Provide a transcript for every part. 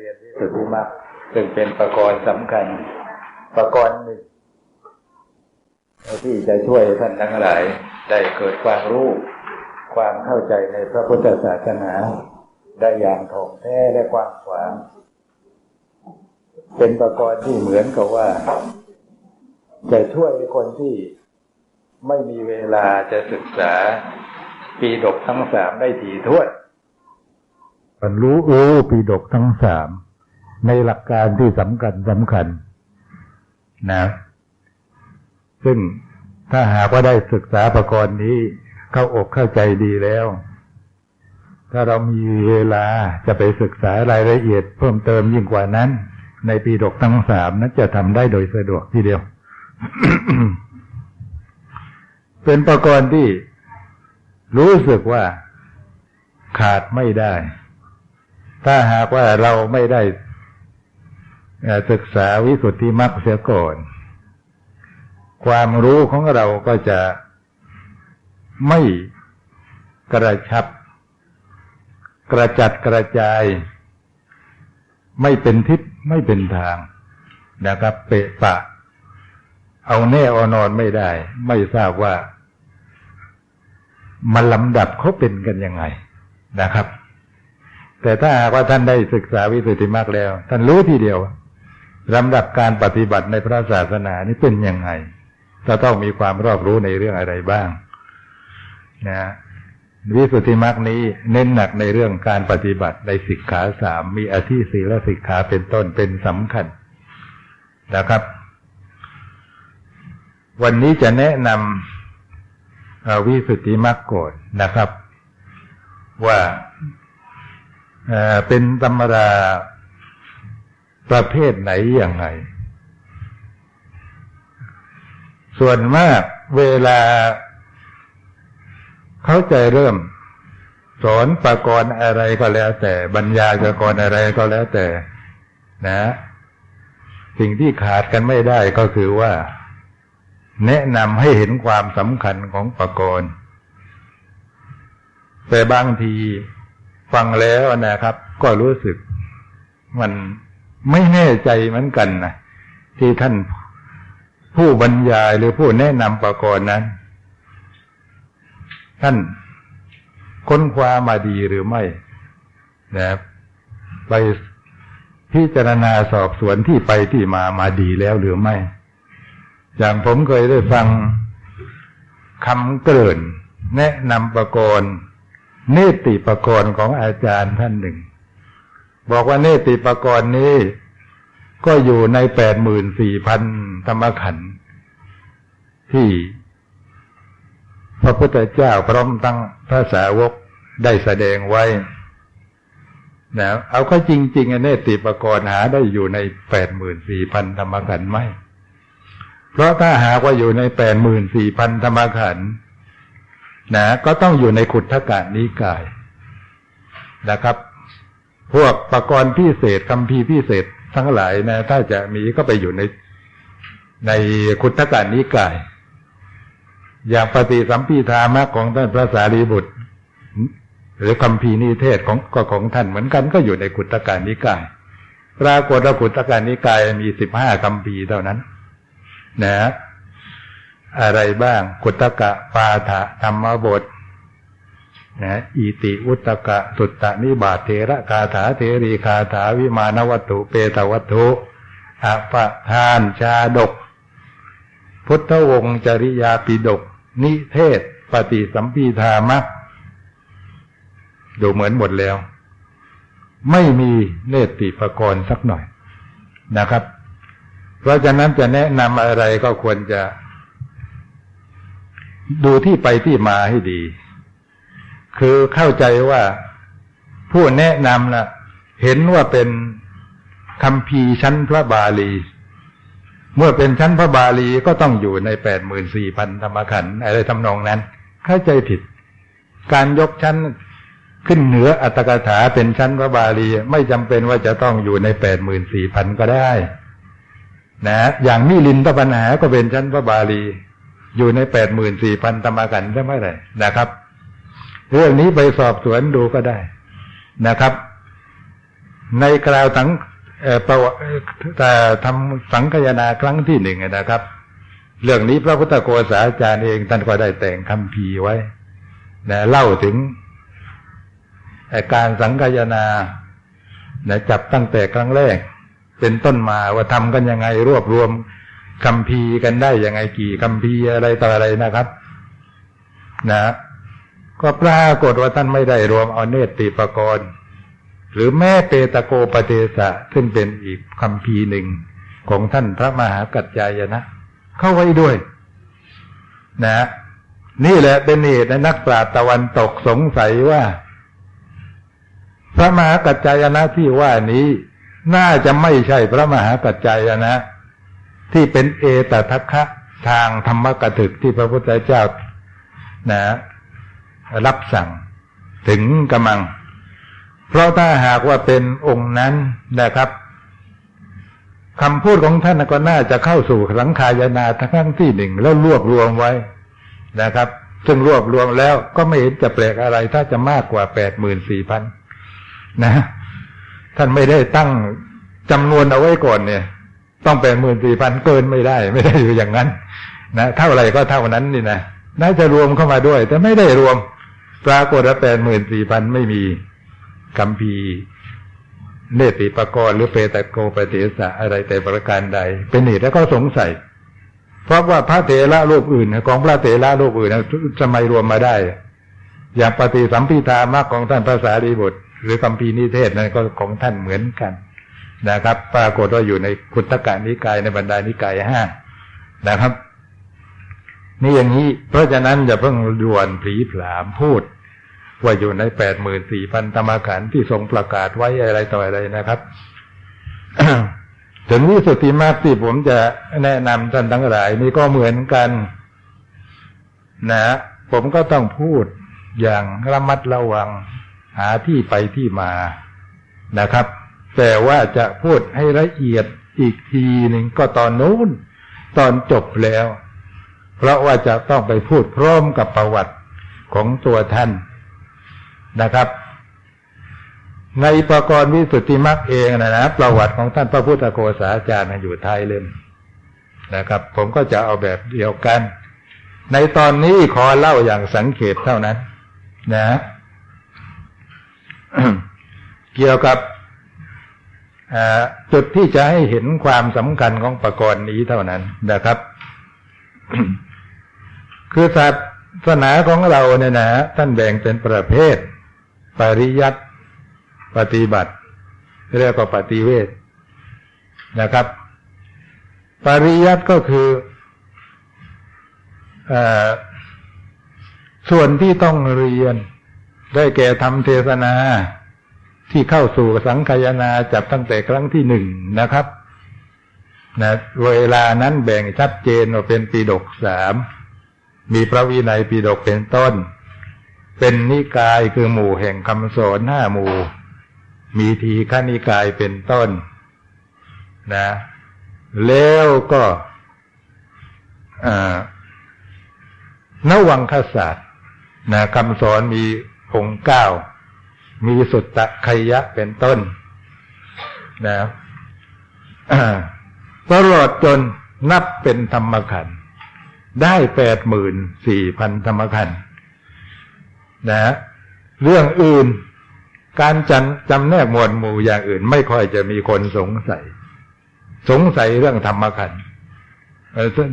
เรียนที่สุดที่มากซึ่งเป็นประกรณ์สำคัญ ประกรณ์หนึ่งที่จะช่วยท่านทั้งหลาย ได้เกิดความรู้ ความเข้าใจในพระพุทธศาสนา ได้อย่างถ่องแท้และกว้างขวางเป็นประกรณ์ที่เหมือนกับว่า จะช่วยคนที่ไม่มีเวลาจะศึกษาปีดกทั้งสามได้ถี่ถ้วน รรลุรู้ปีดกทั้งสามในหลักการที่สำคัญสำคัญนะ ซึ่งถ้าหากว่าได้ศึกษาประกรณ์นี้ เข้าอกเข้าใจดีแล้ว ถ้าเรามีเวลาจะไปศึกษารายละเอียด เพิ่มเติมยิ่งกว่านั้น ในปีดกทั้งสามนั้นจะทำได้โดยสะดวกทีเดียว เป็นประกรณ์ที่รู้สึกว่าขาดไม่ได้ ถ้าหากว่าเราไม่ได้ศึกษาวิสุทธิมรรคเสียก่อน ความรู้ของเราก็จะไม่กระชับ กระจัดกระจาย ไม่เป็นทิศไม่เป็นทางนะครับ เปะปะ เอาแน่เอานอนไม่ได้ ไม่ทราบว่ามันลำดับเขาเป็นกันยังไงนะครับ แต่ถ้าหากว่าท่านได้ศึกษาวิสุทธิมรรคแล้ว ท่านรู้ทีเดียวลำดับการปฏิบัติในพระศาสนานี้เป็นยังไงจะต้องมีความรอบรู้ในเรื่องอะไรบ้างนะวิสุทธิมรรคนี้เน้นหนักในเรื่องการปฏิบัติในสิกขาสามมีอธิศีลสิกขาเป็นต้นเป็นสำคัญนะครับ วันนี้จะแนะนำวิสุทธิมรรคก่อนนะครับ ว่า เป็นตำราประเภทไหนอย่างไรส่วนมากเวลาเขาใจเริ่ม สอนประกรณ์อะไรก็แล้วแต่บรรยายประกรณ์อะไรก็แล้วแต่ นะ สิ่งที่ขาดกันไม่ได้ก็คือว่า แนะนำให้เห็นความสำคัญของประกรณ์แต่บางที ฟังแล้วนะครับ ก็รู้สึกมันไม่แน่ใจเหมือนกันนะที่ท่านผู้บรรยายหรือผู้แนะนำประกรณ์นั้น ท่านค้นคว้ามาดีหรือไม่นะไปพิจารณาสอบสวนที่ไปที่มามาดีแล้วหรือไม่ อย่างผมเคยได้ฟังคำเกริ่น แนะนำประกรณ์ เนติปกรณ์ของอาจารย์ท่านหนึ่ง บอกว่าเนติปกรณ์นี้ ก็อยู่ในแปดหมื่นสี่พันธรรมขันธ์ที่พระพุทธเจ้าพร้อมตั้งพระสาวกได้แสดงไว้นะเอาก็จริงๆเนติปกรณ์หาได้อยู่ในแปดหมื่นสี่พันธรรมขันธ์ไหม เพราะถ้าหากว่าอยู่ในแปดหมื่นสี่พันธรรมขันธ์ นะก็ต้องอยู่ในขุทธกานิกายนะครับ พวกประกรณ์พิเศษคำพีพิเศษทั้งหลายนะ ถ้าจะมีก็ไปอยู่ในในคุตการนิกาย อย่างปฏิสัมพีธามะของท่านพระสารีบุตร หรือคำพีนิเทศของก็ของท่านเหมือนกันก็อยู่ในคุตการนิกายปรากฏว่าคุตการนิกายมีสิบห้าคำพีเท่านั้น นะ อะไรบ้างคุตกะปาฐะธรรมบทนะอิติอุตกะสุตตะนิบาเทระคาถาเทรีคาถาวิมานวัตถุเปตวัตถุอปะทานชาดก พุทธวงศ์จริยาปิดก นิเทศ ปฏิสัมพีธามะดูเหมือนหมดแล้ว ไม่มีเนติปกรณ์สักหน่อยนะครับ เพราะฉะนั้นจะแนะนำอะไรก็ควรจะ ดูที่ไปที่มาให้ดี คือเข้าใจว่าผู้แนะนำนะเห็นว่าเป็นคำพีชั้นพระบาลี เมื่อเป็นชั้นพระบาลีก็ต้องอยู่ในแปดหมื่นสี่พันธรรมขันธ์อะไรทำนองนั้น เข้าใจผิด การยกชั้นขึ้นเหนืออัตถกถาเป็นชั้นพระบาลีไม่จำเป็นว่าจะต้องอยู่ในแปดหมื่นสี่พันก็ได้ นะ อย่างมิลินตปัญหาก็เป็นชั้นพระบาลี อยู่ในแปดหมื่นสี่พันธรรมขันธ์ใช่ไหมเลยนะครับ เรื่องนี้ไปสอบสวนดูก็ได้นะครับ ในกล่าวทั้งประวัติแต่ทำสังคยนาครั้งที่หนึ่งนะครับ เรื่องนี้พระพุทธโกษาจารย์เองท่านก็ได้แต่งคำพีไว้นะเล่าถึงการสังคยนานะจับตั้งแต่ครั้งแรก เป็นต้นมาว่าทำกันยังไงรวบรวม คำพีกันได้ยังไงกี่คำพีอะไรต่ออะไรนะครับ นะก็ปรากฏว่าท่านไม่ได้รวมเอาเนติปกรณ์ หรือแม่เปตโกปเทสะซึ่งเป็นอีกคำพีหนึ่งของท่านพระมหากัจจายนะ เข้าไว้ด้วย นะ นี่แหละเป็นเหตุนักปราชญ์ตะวันตกสงสัยว่า พระมหากัจจายนะที่ว่านี้ น่าจะไม่ใช่พระมหากัจจายนะ ที่เป็นเอตทัคคะทางธรรมกถึกที่พระพุทธเจ้านะรับสั่งถึงกำลัง เพราะถ้าหากว่าเป็นองค์นั้นนะครับคำพูดของท่านก็น่าจะเข้าสู่สังขายนาทั้งที่หนึ่งแล้วรวบรวมไว้นะครับ ซึ่งรวบรวมแล้วก็ไม่เห็นจะแปลกอะไร ถ้าจะมากกว่าแปดหมื่นสี่พันนะ ท่านไม่ได้ตั้งจำนวนเอาไว้ก่อนเนี่ย ต้องแปดหมื่นสี่พันเกินไม่ได้ ไม่ได้อยู่อย่างนั้น นะเท่าไรก็เท่านั้นนี่นะน่าจะรวมเข้ามาด้วย แต่ไม่ได้รวม ปรากฏว่าแปดหมื่นสี่พันไม่มีคำพีเนติปกรณ์หรือเปตโกปเิสะอะไรแต่ประการใด เป็นเหตุแล้วก็สงสัย เพราะว่าพระเถระรูปอื่น ของพระเถระรูปอื่นจะไม่รวมมาได้ อย่างปฏิสัมพิธามากของท่านพระสารีบุตรหรือคำพีนิเทศนั้นก็ของท่านเหมือนกัน นะครับ ปรากฏว่าอยู่ในคุตกานิกายในบรรดานิกายห้านะครับ นี่อย่างนี้ เพราะฉะนั้นอย่าเพิ่งด่วนผีผามพูด ว่าอยู่ในแปดหมื่นสี่พันธรรมขันที่ทรงประกาศไว้อะไรต่ออะไรนะครับถึงวิสุทธิมากที่ผมจะแนะนำท่านทั้งหลายนี่ก็เหมือนกัน นะ ผมก็ต้องพูดอย่างระมัดระวัง หาที่ไปที่มานะครับ แต่ว่าจะพูดให้ละเอียดอีกทีหนึ่งก็ตอนนู้น ตอนจบแล้ว เพราะว่าจะต้องไปพูดพร้อมกับประวัติของตัวท่านนะครับ ในประกรณ์วิสุทธิมรรคเองนะนะประวัติของท่านพระพุทธโกษาจารย์อยู่ท้ายเล่มนะครับ ผมก็จะเอาแบบเดียวกัน ในตอนนี้ขอเล่าอย่างสังเกตเท่านั้น นะ เกี่ยวกับ จุดที่จะให้เห็นความสำคัญของประกรณ์นี้เท่านั้นนะครับ คือศาสนาของเราเนี่ยนะท่านแบ่งเป็นประเภท ปริยัติปฏิบัติ เรียกว่าปฏิเวทนะครับ ปริยัติก็คืออส่วนที่ต้องเรียนได้แก่ทำเทศนา ที่เข้าสู่สังขยาจับตั้งแต่ครั้งที่หนึ่งนะครับนะเวลานั้นแบ่งชัดเจนว่าเป็นปีดกสามมีพระวินัยปีดกเป็นต้น เป็นนิกายคือหมู่แห่งคำสอนห้าหมู่ มีทีฆนิกายเป็นต้น นะ แล้วก็นวังคศาสตร์นะคำสอนมีองค์เก้า มีสุตตะขยะเป็นต้นนะตลอดจนนับเป็นธรรมขันธ์ได้แปดหมื่นสี่พันธรรมขันธ์นะเรื่องอื่นการจำจำแนกหมวดหมู่อย่างอื่น ไม่ค่อยจะมีคนสงสัย สงสัยเรื่องธรรมขันธ์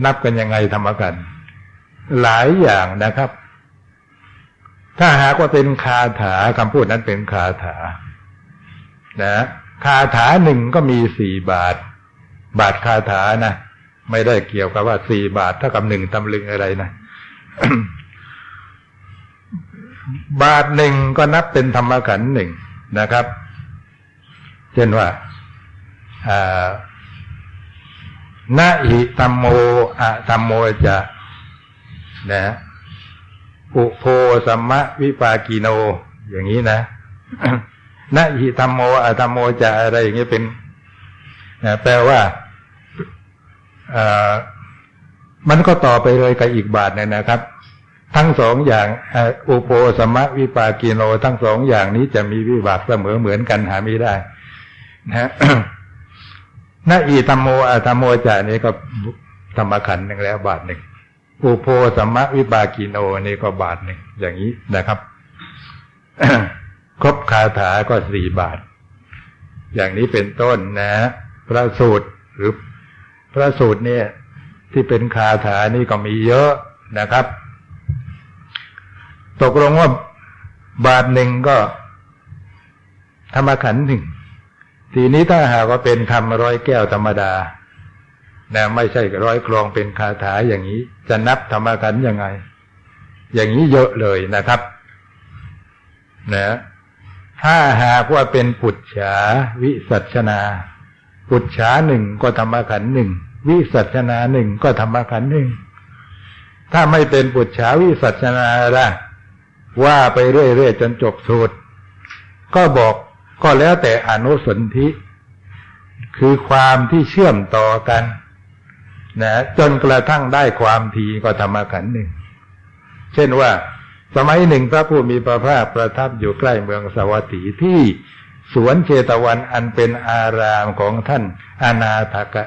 นับกันยังไงธรรมขันธ์หลายอย่างนะครับ ถ้าหากว่าเป็นคาถาคำพูดนั้นเป็นคาถา นะคาถาหนึ่งก็มีสี่บาท บาทคาถานะไม่ได้เกี่ยวกับว่าสี่บาทเท่ากับหนึ่งตำลึงอะไรนะบาทหนึ่งก็นับเป็นธรรมขันหนึ่งนะครับ เช่นว่านาหิธรรมโมอะธรรมโมจะนะ อุโพสัมมะวิปากิโน อย่างนี้นะนาหิธรรมโมอะธรรมโมจะอะไรอย่างนี้เป็นแปลว่ามันก็ต่อไปเลยกับอีกบาทนึงนะครับ ทั้งสองอย่างอุโปสมะวิปากิโน ทั้งสองอย่างนี้จะมีวิบากเสมอเหมือนกันหาไม่ได้ นะฮะนาอีธรรมโมอาธรรมโมจานี้ก็ธรรมขันหนึ่งแล้วบาทหนึ่ง อุโพสัมมวิบากิโนนี่ก็บาทหนึ่งอย่างนี้นะครับ ครบคาถาก็สี่บาท อย่างนี้เป็นต้นนะ พระสูตรหรือพระสูตรเนี่ย ที่เป็นคาถานี่ก็มีเยอะนะครับ ตกลงว่าบาทหนึ่งก็ธรรมขันหนึ่งทีนี้ถ้าหากว่าเป็นคำร้อยแก้วธรรมดา นะไม่ใช่ร้อยกรองเป็นคาถาอย่างนี้ จะนับธรรมขันยังไง อย่างนี้เยอะเลยนะครับ นะถ้าหากว่าเป็นปุจฉาวิสัชนา ปุจฉาหนึ่งก็ธรรมขันหนึ่งวิสัชนาหนึ่งก็ธรรมขันหนึ่งถ้าไม่เป็นปุจฉาวิสัชนาละว่าไปเรื่อยๆจนจบสูตร ก็บอกก็แล้วแต่อนุสนธิ คือความที่เชื่อมต่อกัน นะจนกระทั่งได้ความทีก็ธรรมขันหนึ่ง เช่นว่า สมัยหนึ่งพระผู้มีพระภาคประทับอยู่ใกล้เมืองสวัสดีที่สวนเชตวันอันเป็นอารามของท่านอนาถกะ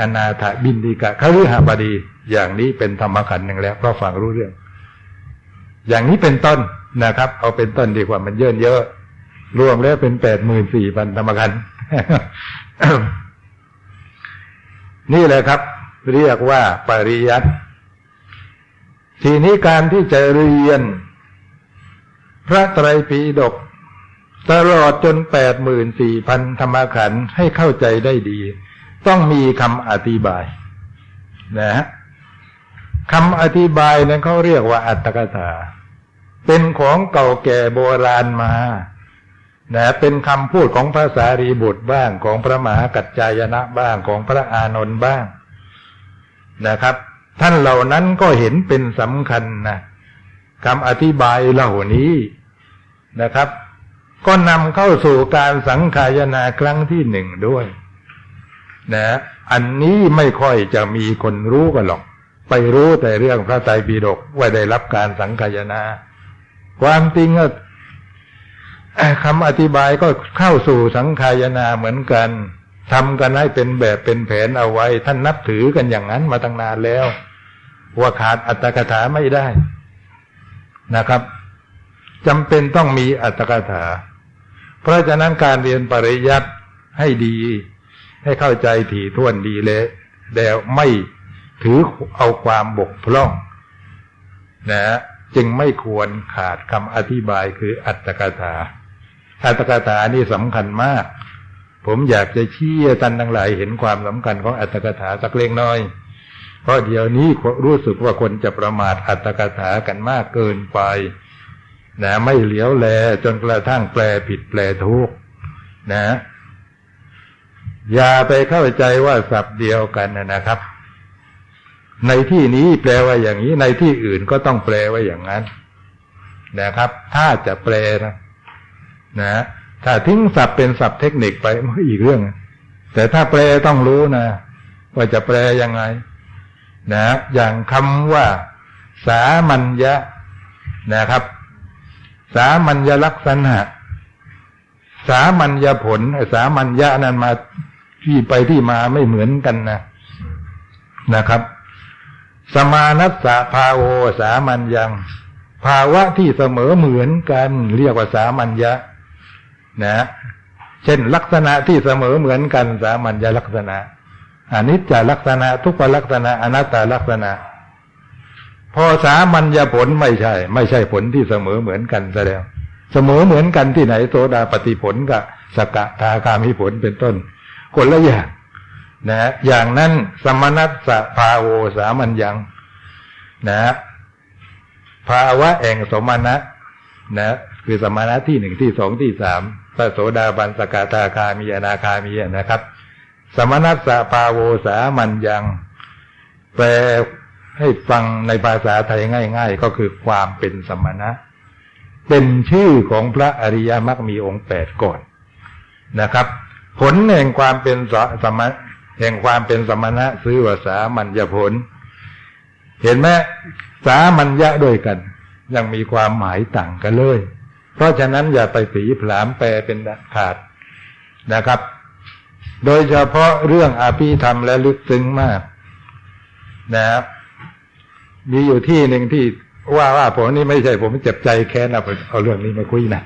อนาถบินดิกะคฤหบดี อย่างนี้เป็นธรรมขันหนึ่งแล้วก็ฟังรู้เรื่อง อย่างนี้เป็นต้นนะครับ เอาเป็นต้นดีกว่ามันเยอะเยอะ รวมแล้วเป็นแปดหมื่นสี่พันธรรมขันนี่แหละครับ เรียกว่าปริยัติทีนี้การที่จะเรียน พระไตรปิฎกตลอดจนแปดหมื่นสี่พันธรรมขันธ์ให้เข้าใจได้ดี ต้องมีคำอธิบาย นะฮะคำอธิบายนั้นเขาเรียกว่าอัตถกถา เป็นของเก่าแก่โบราณมา นะ เป็นคำพูดของพระสารีบุตรบ้างของพระมหากัจจายนะบ้างของพระอานนท์บ้าง นะครับ ท่านเหล่านั้นก็เห็นเป็นสำคัญนะคำอธิบายเหล่านี้นะครับ ก็นำเข้าสู่การสังขายนาครั้งที่หนึ่งด้วย นะอันนี้ไม่ค่อยจะมีคนรู้กันหรอก ไปรู้แต่เรื่องพระไตรปิฎกว่าได้รับการสังขายนา ความจริงก็คำอธิบายก็เข้าสู่สังขายนาเหมือนกัน ทำกันให้เป็นแบบเป็นแผนเอาไว้ ท่านนับถือกันอย่างนั้นมาตั้งนานแล้ว ว่าขาดอัตถกถาไม่ได้นะครับจำเป็นต้องมีอัตถกถา เพราะฉะนั้นการเรียนปริยัติให้ดี ให้เข้าใจถี่ถ้วนดีเลยแล้วไม่ถือเอาความบกพร่องนะจึงไม่ควรขาดคำอธิบายคืออัตถกถา อัตถกถานี่สำคัญมาก ผมอยากจะเชี้ท่านทั้งหลายเห็นความสำคัญของอัตถกถาสักเล็กน้อย เพราะเดี๋ยวนี้รู้สึกว่าคนจะประมาทอัตถกถากันมากเกินไปนะไม่เหลียวแลจนกระทั่งแปลผิดแปลทุกนะ อย่าไปเข้าใจว่าสับเดียวกันนะครับ ในที่นี้แปลว่าอย่างนี้ในที่อื่นก็ต้องแปลว่าอย่างนั้นนะครับ ถ้าจะแปลนะ นะ ถ้าทิ้งศัพท์เป็นศัพท์เทคนิคไปมันก็อีกเรื่อง แต่ถ้าแปลต้องรู้นะ ว่าจะแปลยังไง นะ อย่างคำว่า สามัญญะนะครับ สามัญญลักษณะ สามัญญผลสามัญญะนั้นมาที่ไปที่มาไม่เหมือนกันนะนะครับ สมานัสสะภาโวสามัญญัง ภาวะที่เสมอเหมือนกัน เรียกว่าสามัญญะ นะเช่นลักษณะที่เสมอเหมือนกันสามัญญลักษณะอนิจจลักษณะ ทุกขลักษณะอนัตตลักษณะ พอสามัญญผลไม่ใช่ ไม่ใช่ผลที่เสมอเหมือนกันแสดงเสมอเหมือนกันที่ไหนโสดาปฏิผลกับสกทาคามิผลเป็นต้นคนละอย่างนะอย่างนั้นสมณัสสะภาโวสามัญญังนะภาวะแห่งสมณะนะคือสมานะที่หนึ่งที่สองที่สาม ระโสดาบันสกทาคามีอนาคามีนะครับ สมณัสสะปาโวสามันยัง แปลให้ฟังในภาษาไทยง่าย ๆ ก็คือความเป็นสมณะ เป็นชื่อของพระอริยมรรคมีองค์แปดก่อนนะครับ ผลแห่งความเป็นสมณแห่งความเป็นสมณะซื้อว่าสามัญญผล เห็นไหมสามัญญะด้วยกัน ยังมีความหมายต่างกันเลย เพราะฉะนั้นอย่าไปผีผลามแปลเป็นขาดนะครับ โดยเฉพาะเรื่องอาภิธรรมและลึกซึ้งมากนะครับมีอยู่ที่หนึ่งที่ว่าว่าผมนี่ไม่ใช่ผมเจ็บใจแค้นเอาเอาเรื่องนี้มาคุยนะ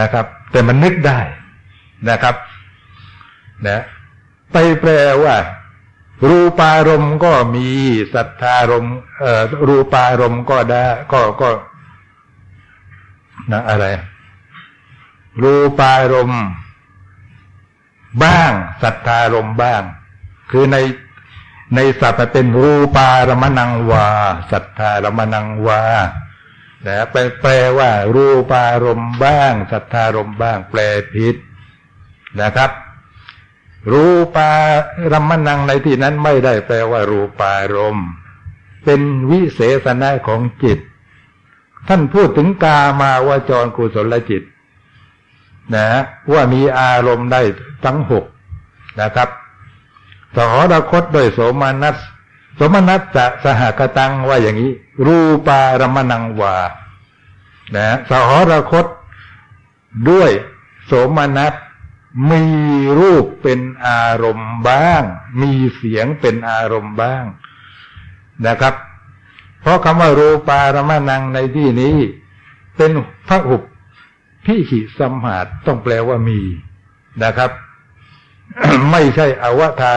นะครับ แต่มันนึกได้นะครับนะไปแปลว่า รูปารมณ์ก็มีศรัทธารมเอ่อรูปารมณ์ก็ได้ก็ก็ นะอะไร รูปารมณ์บ้างศรัทธารมณ์บ้าง คือในในศัพท์เป็นรูปารมณังวาศรัทธารมณังวานะแปลแปลว่า รูปารมณ์บ้างศรัทธารมณ์บ้าง แปลผิดนะครับ รูปารมณังในที่นั้นไม่ได้แปลว่า รูปารมณ์เป็นวิเศษณะของจิต ท่านพูดถึงกามาวาจรกุศลจิต นะว่ามีอารมณ์ได้ทั้งหกนะครับสหรคตโดยโสมนัส สมนัสจะสหกตังว่าอย่างนี้ รูปารมณังวานะสหรคตด้วยโสมนัสมีรูปเป็นอารมณ์บ้าง มีเสียงเป็นอารมณ์บ้างนะครับ เพราะคำว่ารูปารมณังในที่นี้ เป็นพระหุบพิหิสัมหาตต้องแปลว่ามีนะครับ ไม่ใช่อวตา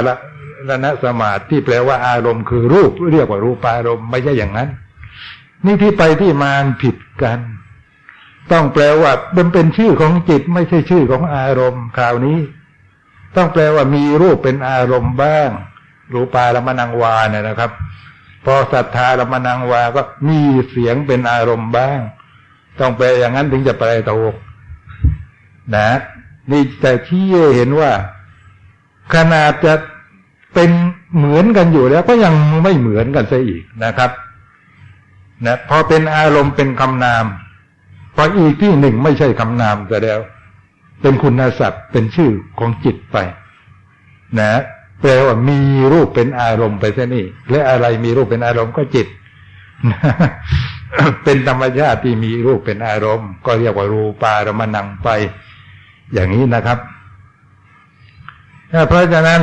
รณสมาธที่แปลว่าอารมณ์คือรูป เรียกว่ารูปารมณ์ไม่ใช่อย่างนั้น นี่ที่ไปที่มาผิดกัน ต้องแปลว่ามันเป็นชื่อของจิต ไม่ใช่ชื่อของอารมณ์คราวนี้ ต้องแปลว่ามีรูปเป็นอารมณ์บ้าง รูปารมณังวาเนี่ยนะครับ พอศรัทธาเรามณังวาก็มีเสียงเป็นอารมณ์บ้าง ต้องแปอย่างนั้นถึงจะแปลถูกนะ นี่แต่ที่เห็นว่า ขนาดจะเป็นเหมือนกันอยู่แล้ว ก็ยังไม่เหมือนกันซะอีกนะครับ นะพอเป็นอารมณ์เป็นคำนามพออีกที่หนึ่งไม่ใช่คำนามแต่แล้ว เป็นคุณศัพท์เป็นชื่อของจิตไป นะ แปลว่ามีรูปเป็นอารมณ์ไปซะนี่ และอะไรมีรูปเป็นอารมณ์ก็จิต เป็นธรรมชาติที่มีรูปเป็นอารมณ์ ก็เรียกว่ารูปารมณังไป อย่างนี้นะครับ เพราะฉะนั้น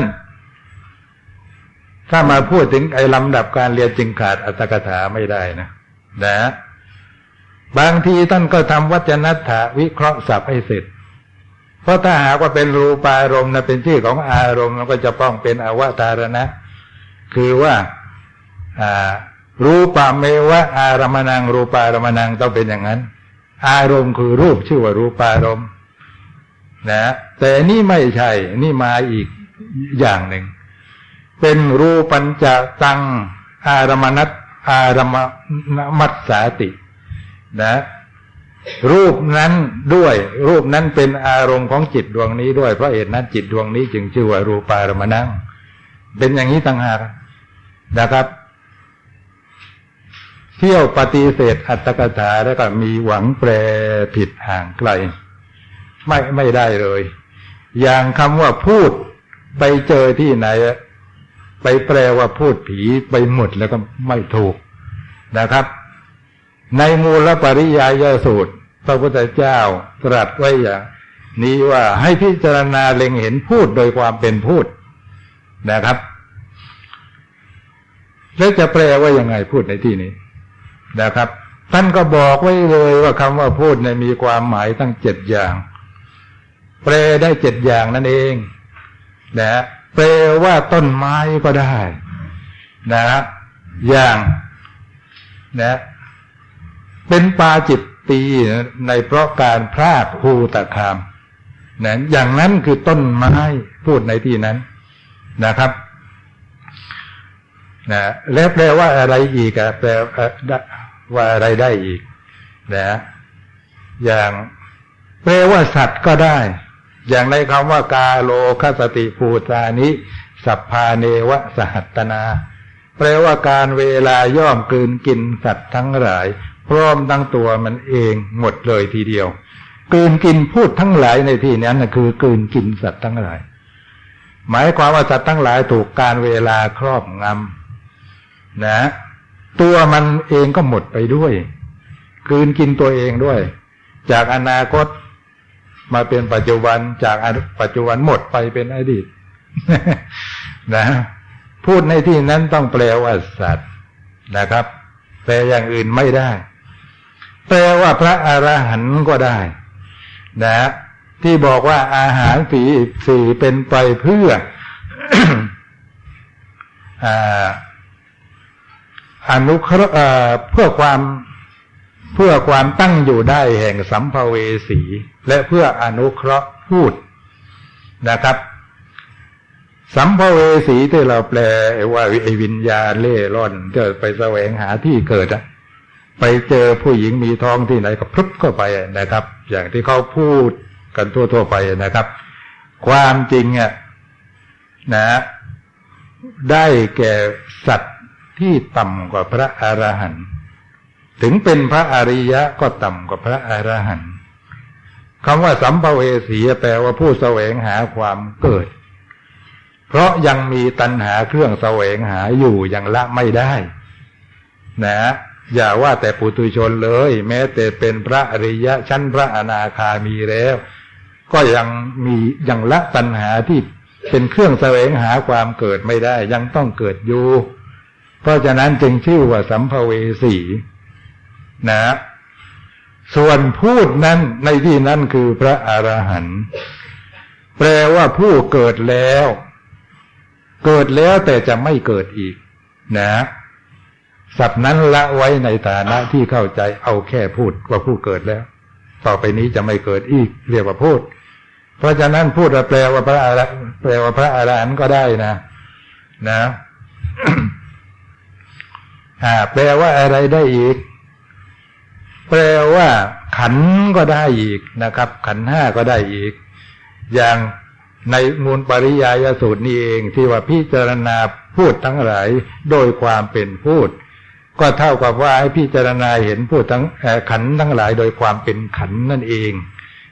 ถ้ามาพูดถึงไอ้ลำดับการเรียนจึงขาดอัตถกถาไม่ได้นะนะบางทีท่านก็ทำวัจนัตถาวิเคราะห์ศัพท์ให้เสร็จ เพราะถ้าหากว่าเป็นรูปารมณ์นะเป็นชื่ของอารมณ์มันก็จะป้องเป็นอวตารณะ คือว่ารูปาเมวะอารมณัง รูปารมณังต้องเป็นอย่างนั้น อารมณ์คือรูปชื่อว่ารูปารมณ์นะแต่นี่ไม่ใช่ นี่มาอีกอย่างหนึ่ง เป็นรูปัญจตัง อารมณัตอารมณมัตสาติ นะ รูปนั้นด้วย รูปนั้นเป็นอารมณ์ของจิตดวงนี้ด้วย เพราะเหตุนั้นจิตดวงนี้จึงชื่อว่ารูปารมณังเป็นอย่างนี้ต่างหากนะครับ เที่ยวปฏิเสธอัตตกถาแล้วก็มีหวังแปรผิดห่างไกล ไม่ไม่ได้เลย อย่างคำว่าพูดไปเจอที่ไหน ไปแปลว่าพูดผีไปหมดแล้วก็ไม่ถูกนะครับ ในมูลปริยายสูตร พระพุทธเจ้าตรัสไว้อย่างนี้ว่าให้พิจารณาเล็งเห็นพูดโดยความเป็นพูดนะครับ แล้วจะแปลว่ายังไงพูดในที่นี้นะครับ ท่านก็บอกไว้เลยว่าคำว่าพูดในมีความหมายตั้งเจ็ดอย่าง แปลได้เจ็ดอย่างนั่นเองนะแปลว่าต้นไม้ก็ได้ นะอย่างนะ เป็นปาจิตตีในเพราะการพรากภูตะคามนะอย่างนั้นคือต้นไม้พูดในที่นั้นนะครับนะแล้วแปลว่าอะไรอีกอะแปลว่าอะไรได้อีกนะอย่างแปลว่าสัตว์ก็ได้ อย่างในคำว่ากาโลคสติภูตานิ สัพพาเนวะสหัตนา แปลว่าการเวลาย่อมกลืนกินสัตว์ทั้งหลาย พร้อมทั้งตัวมันเองหมดเลยทีเดียวกืนกินพูดทั้งหลายในที่นี้นะคือกืนกินสัตว์ทั้งหลาย หมายความว่าสัตว์ทั้งหลายถูกการเวลาครอบงำนะ ตัวมันเองก็หมดไปด้วยกืนกินตัวเองด้วย จากอนาคตมาเป็นปัจจุบันจากปัจจุบันหมดไปเป็นอดีตนะพูดในที่นั้นต้องแปลว่าสัตว์นะครับแปลอย่างอื่นไม่ได้ แปลว่าพระอรหันต์ก็ได้ นะ ที่บอกว่าอาหารสีสี่เป็นไปเพื่ออนุเคราะห์เพื่อความเพื่อความตั้งอยู่ได้แห่งสัมภเวสี และเพื่ออนุเคราะห์พูดนะครับ สัมภเวสีที่เราแปลว่าไอวิญญาณเล่ร่อนจะไปแสวงหาที่เกิดอะ ไปเจอผู้หญิงมีท้องที่ไหนก็พลุบเข้าไปนะครับ อย่างที่เขาพูดกันทั่วๆไปนะครับ ความจริงอะนะ ได้แก่สัตว์ที่ต่ำกว่าพระอรหันต์ถึงเป็นพระอริยะก็ต่ำกว่าพระอรหันต์คำว่าสัมภเวสีแปลว่าผู้แสวงหาความเกิด เพราะยังมีตัณหาเครื่องแสวงหาอยู่ยังละไม่ได้ นะ อย่าว่าแต่ปุตุชนเลย แม้แต่เป็นพระอริยะชั้นพระอนาคามีแล้ว ก็ยังมียังละตัณหาที่เป็นเครื่องแสวงหาความเกิดไม่ได้ ยังต้องเกิดอยู่ เพราะฉะนั้นจึงชื่อว่าสัมภเวสีนะ ส่วนพูดนั้นในที่นั้นคือพระอรหันต์แปลว่าผู้เกิดแล้ว เกิดแล้วแต่จะไม่เกิดอีก นะ สับนั้นละไว้ในฐานะที่เข้าใจเอาแค่พูดว่าผู้เกิดแล้ว ต่อไปนี้จะไม่เกิดอีกเรียกว่าพูด เพราะฉะนั้นพูดแปลว่าพระอรแปลว่าพระอรหันต์ก็ได้นะนะแปลว่าอะไรได้อีก แปลว่า ขันก็ได้อีกนะครับ ขันห้าก็ได้อีก อย่างในมูลปริยายสูตรนี้เองที่ว่าพิจารณาพูดทั้งหลายโดยความเป็นพูด ก็เท่ากับว่าให้พิจารณาเห็นพูดทั้งขันทั้งหลายโดยความเป็นขันนั่นเอง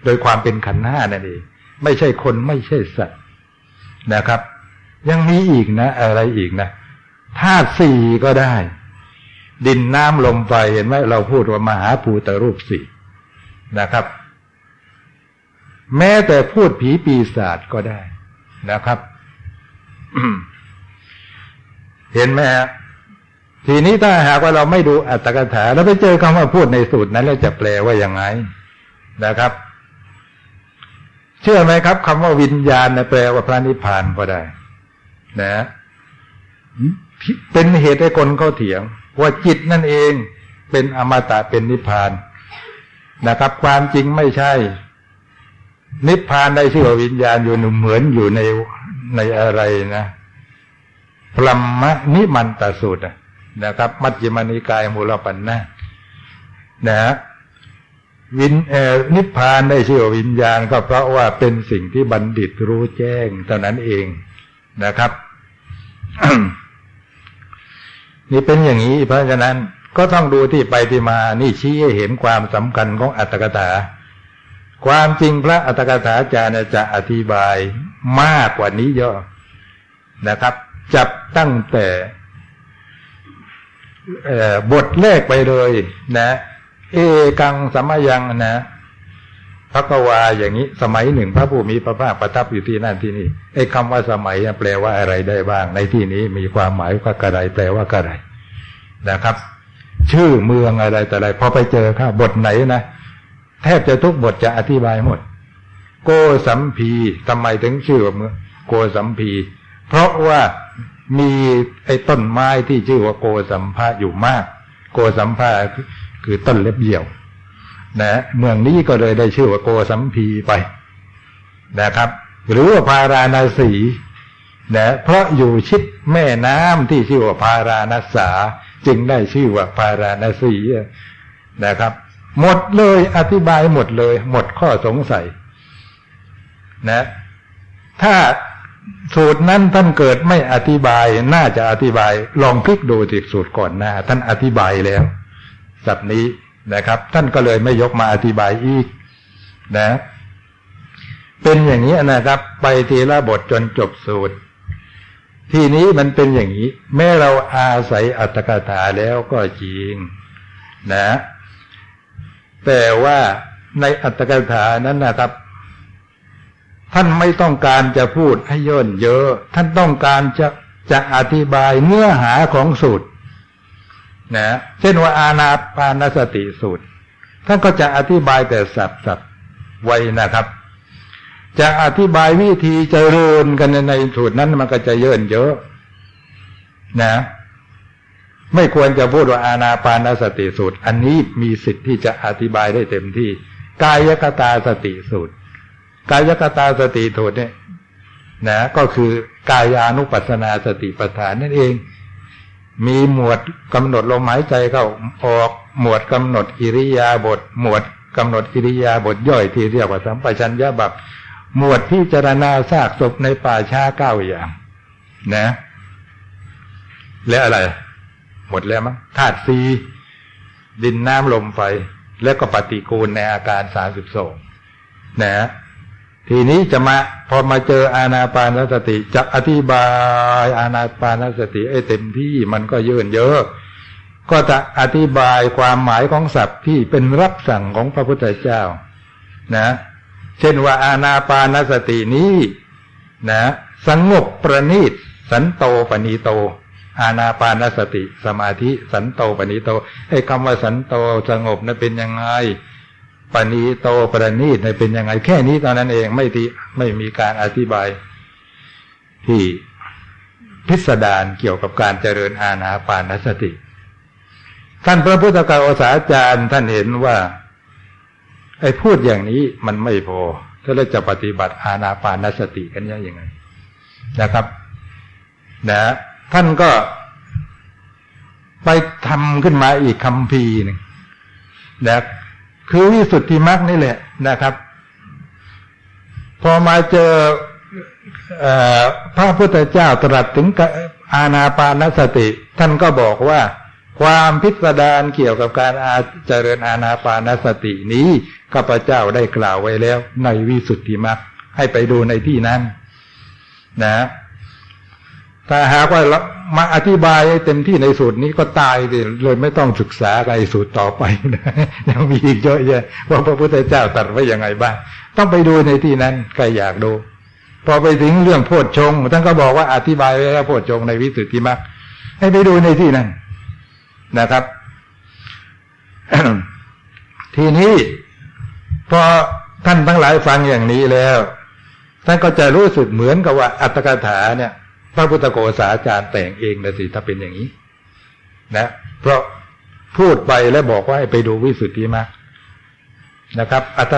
โดยความเป็นขันห้านั่นเอง ไม่ใช่คนไม่ใช่สัตว์นะครับ ยังมีอีกนะ อะไรอีกนะธาตุสี่ก็ได้ ดินน้ำลมไฟเห็นไหมเราพูดว่ามหาภูตรูปสี่นะครับ แม้แต่พูดผีปีศาจก็ได้นะครับ เห็นไหมฮะ ทีนี้ถ้าหากว่าเราไม่ดูอัตถกถาแล้วไปเจอคำว่าพูดในสูตรนั้นแล้วจะแปลว่ายังไงนะครับ เชื่อไหมครับคำว่าวิญญาณนะแปลว่าพระนิพพานก็ได้ นะเป็นเหตุให้คนเขาเถียง ว่าจิตนั่นเองเป็นอมตะเป็นนิพพานนะครับ ความจริงไม่ใช่ นิพพานได้ชื่อว่าวิญญาณอยู่เหมือนอยู่ในในอะไรนะพลัมมะนิมันตสูตรนะ นะครับ มัจจิมานิกายมูลปันนะนะวินเอนิพพานได้ชื่อว่าวิญญาณก็เพราะว่าเป็นสิ่งที่บัณฑิตรู้แจ้งเท่านั้นเองนะครับ นี่เป็นอย่างนี้ เพราะฉะนั้นก็ต้องดูที่ไปที่มานี่ชี้ให้เห็นความสำคัญของอัตถกถา ความจริงพระอัตถกถาจารย์จะอธิบายมากกว่านี้เยอะนะครับ จับตั้งแต่ บทแรกไปเลยนะ เอกังสมยังนะพระกวาอย่างนี้ สมัยหนึ่งพระผู้มีพระภาคประทับอยู่ที่นั่นที่นี่ไอ้คำว่าสมัยแปลว่าอะไรได้บ้าง ในที่นี้มีความหมายว่ากระไรแปลว่ากระไรนะครับ ชื่อเมืองอะไรแต่อะไรพอไปเจอข้าบทไหนนะแทบจะทุกบทจะอธิบายหมด โกสัมพีทำไมถึงชื่อว่าเมืองโกสัมพี เพราะว่า มีไอ้ต้นไม้ที่ชื่อว่าโกสัมภาอยู่มาก โกสัมภาคือต้นเล็บเหี่ยว นะ เมืองนี้ก็เลยได้ชื่อว่าโกสัมพีไป นะครับ หรือว่าพาราณสีนะเพราะอยู่ชิดแม่น้ำที่ชื่อว่าพาราณสา จึงได้ชื่อว่าพาราณสีนะครับ หมดเลยอธิบายหมดเลย หมดข้อสงสัย นะ ถ้า สูตรนั้นท่านเกิดไม่อธิบายน่าจะอธิบาย ลองคลิกดูที่สูตรก่อนหน้า ท่านอธิบายแล้วสับนี้นะครับ ท่านก็เลยไม่ยกมาอธิบายอีกนะ เป็นอย่างนี้นะครับ ไปทีละบทจนจบสูตร ทีนี้มันเป็นอย่างนี้ แม้เราอาศัยอัตถกถาแล้วก็จริงนะ แต่ว่าในอัตถกถานั้นนะครับ ท่านไม่ต้องการจะพูดให้ย่นเยอะ ท่านต้องการจะจะอธิบายเนื้อหาของสูตรนะเช่นว่าอาณาปานสติสูตร ท่านก็จะอธิบายแต่สับสับไว้นะครับ จะอธิบายวิธีเจริญกันในสูตรนั้นมันก็จะเยินเยอะนะ ไม่ควรจะพูดว่าอาณาปานสติสูตร อันนี้มีสิทธิ์ที่จะอธิบายได้เต็มที่ กายกตาสติสูตร กายกตาสติสูตรเนี่ยนะก็คือกายานุปัสนาสติปัฏฐานนั่นเอง มีหมวดกำหนดลมหายใจเข้าออกหมวดกำหนดอิริยาบถหมวดกำหนดอิริยาบถย่อยที่เรียกว่าสัมปชัญญะบับหมวดพิจารณาซากศพในป่าช้าเก้าอย่าง นะ และอะไร หมดแล้วมั้งธาตุสีดินน้ำลมไฟ แล้วก็ปฏิกูลในอาการสามสิบสองนะ ทีนี้จะมาพอมาเจออาณาปานสติ จะอธิบายอาณาปานสติไอ้เต็มที่มันก็เยอะเยอะ ก็จะอธิบายความหมายของศัพท์ที่เป็นรับสั่งของพระพุทธเจ้า นะ เช่นว่าอาณาปานสตินี้นะสงบประณีตสันโตปณีโต อาณาปานสติ สมาธิสันโตปณีโตไอ้คำว่าสันโตสงบนั้นเป็นยังไง ปณีโตประณีตเป็นยังไงแค่นี้ตอนนั้นเองไม่ที่ไม่มีการอธิบาย ที่พิสดารเกี่ยวกับการเจริญอาณาปานสติ ท่านพระพุทธกาลสาจารย์ท่านเห็นว่า ไอ้พูดอย่างนี้มันไม่พอถ้าเราจะปฏิบัติอาณาปานสติกันยังไงนะครับนะท่านก็ไปทำขึ้นมาอีกคำพีหนึ่งนะ คือวิสุทธิมรรคนี่แหละนะครับ พอมาเจอพระพุทธเจ้าตรัสถึงอาณาปานสติ ท่านก็บอกว่า ความพิสดารเกี่ยวกับการอาเจริญอาณาปานสตินี้ข้าพเจ้าได้กล่าวไว้แล้ว ในวิสุทธิมรรคให้ไปดูในที่นั้น นะ ถ้าหากว่า มาอธิบายเต็มที่ในสูตรนี้ก็ตายเลยไม่ต้องศึกษาในสูตรต่อไปนะยังมีอีกเยอะแยะว่าพระพุทธเจ้าตรัสไว้ยังไงบ้างต้องไปดูในที่นั้นใครอยากดู พอไปถึงเรื่องโพชฌงท่านก็บอกว่าอธิบายไว้แล้วโพชฌงในวิสุทธิมรรคให้ไปดูในที่นั้นนะครับ ทีนี้พอท่านทั้งหลายฟังอย่างนี้แล้ว ท่านก็จะรู้สึกเหมือนกับว่าอัตถกถาเนี่ย พระพุทธโกษาจารย์แต่งเองนะสิถ้าเป็นอย่างนี้ นะ เพราะพูดไปแล้วบอกว่าไปดูวิสุทธิมรรคนะครับอัต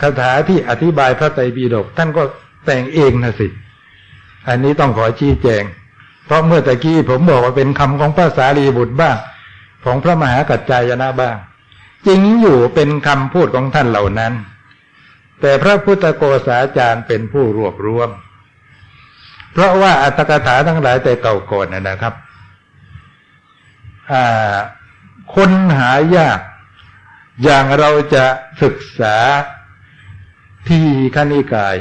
คาถาที่อธิบายพระไตรปิฎกท่านก็แต่งเองนะสิ อันนี้ต้องขอชี้แจง เพราะเมื่อตะกี้ผมบอกว่าเป็นคำของพระสารีบุตรบ้าง ของพระมหากัจจายนะบ้าง จริงอยู่เป็นคำพูดของท่านเหล่านั้น แต่พระพุทธโกษาจารย์เป็นผู้รวบรวม เพราะว่าอัตถกถาทั้งหลายแต่เก่าก่อนนะครับคนหายาก อย่างเราจะศึกษาที่คณิกาย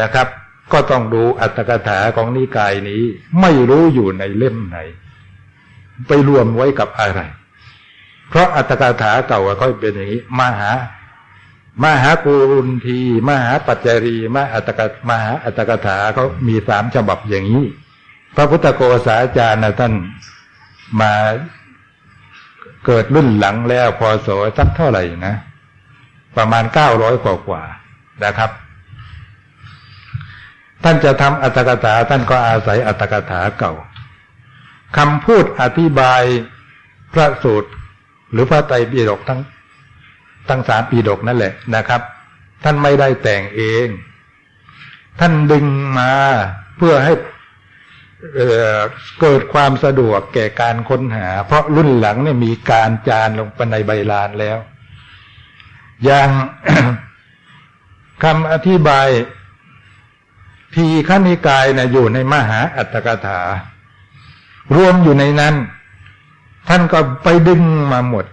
นะครับ ก็ต้องดูอัตถกถาของนิกายนี้ ไม่รู้อยู่ในเล่มไหน ไปรวมไว้กับอะไร เพราะอัตถกถาเก่าเขาเป็นอย่างนี้ มหา มหาปูรุนทีมหาปัจจรีมหาอัตกมหาอัตกถาเขามีสามฉบับอย่างนี้ พระพุทธโกษาจารย์นะท่านมาเกิดรุ่นหลังแล้วพอโสสักเท่าไหร่นะ ประมาณเก้าร้อยกว่ากว่านะครับ ท่านจะทำอัตถกถาท่านก็อาศัยอัตถกถาเก่าคำพูดอธิบายพระสูตรหรือพระไตรปิฎกทั้ง ตั้งสามปีดกนั่นแหละนะครับ ท่านไม่ได้แต่งเอง ท่านดึงมาเพื่อให้เเกิดความสะดวกแก่การค้นหา เพราะรุ่นหลังเนี่ยมีการจานลงไปในใบลานแล้ว อย่างคำอธิบายทีขณิกายนะอยู่ในมหาอัตถกถารวมอยู่ในนั้น ท่านก็ไปดึงมาหมด